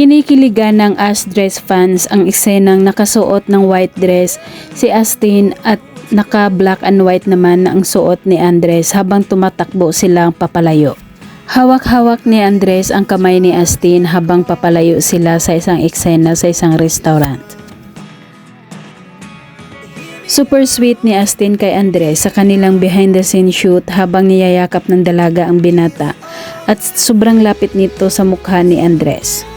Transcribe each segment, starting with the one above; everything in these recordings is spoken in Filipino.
Kinikiligan ng As Dress fans ang eksenang nakasuot ng white dress si Astin at naka black and white naman na ang suot ni Andres habang tumatakbo silang papalayo. Hawak-hawak ni Andres ang kamay ni Astin habang papalayo sila sa isang eksena sa isang restaurant. Super sweet ni Astin kay Andres sa kanilang behind the scene shoot habang niyayakap ng dalaga ang binata at sobrang lapit nito sa mukha ni Andres.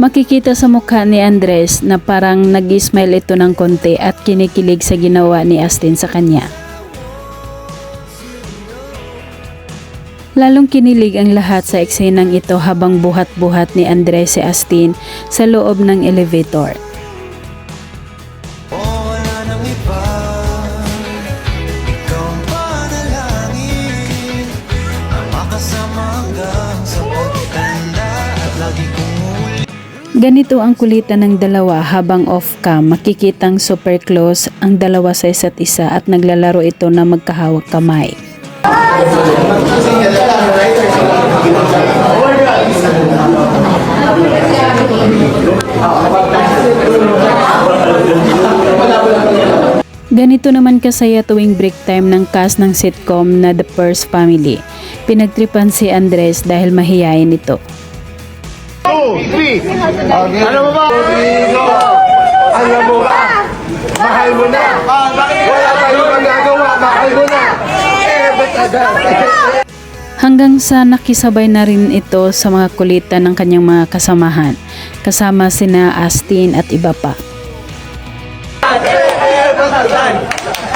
Makikita sa mukha ni Andres na parang nag-smile ito ng konti at kinikilig sa ginawa ni Astin sa kanya. Lalong kinilig ang lahat sa eksenang ito habang buhat-buhat ni Andres si Astin sa loob ng elevator. Ganito ang kulitan ng dalawa habang off-cam makikitang super close ang dalawa sa isa't isa at naglalaro ito na magkahawak kamay. Ganito naman kasaya tuwing break time ng cast ng sitcom na The First Family. Pinagtripan si Andres dahil mahihayin ito. Two, three. Ano mo ba? Alam mo ba? Mahal mo na. Wala tayong magagawa. Mahal mo na. Eh, ba't agad? Hanggang sa nakisabay na rin ito sa mga kulitan ng kanyang mga kasamahan, kasama sina Astin at iba pa.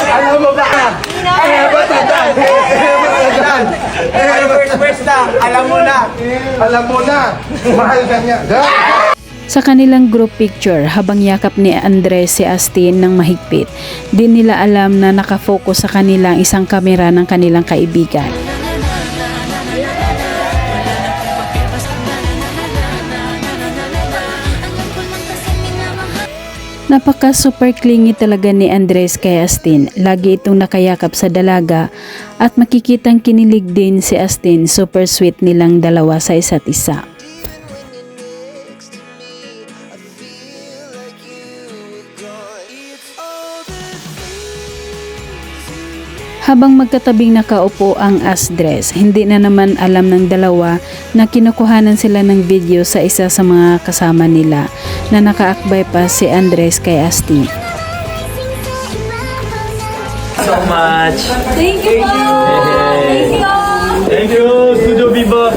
Alam mo ba? Eh, ba't agad? Eh, ba't agad? First lang, alam mo na. Alam mo na. Mahal ka niya. Dahil. Sa kanilang group picture, habang yakap ni Andres si Astin ng mahigpit, di nila alam na nakafocus sa kanilang isang kamera ng kanilang kaibigan. Napaka super clingy talaga ni Andres kay Astin. Lagi itong nakayakap sa dalaga at makikitang kinilig din si Astin. Super sweet nilang dalawa sa isa't isa. Habang magkatabing nakaupo ang asdres, hindi na naman alam ng dalawa na kinukuhanan sila ng video sa isa sa mga kasama nila na nakaakbay pa si Andres kay Asti. So much. Thank you. Thank you. Thank you, Studio Viva.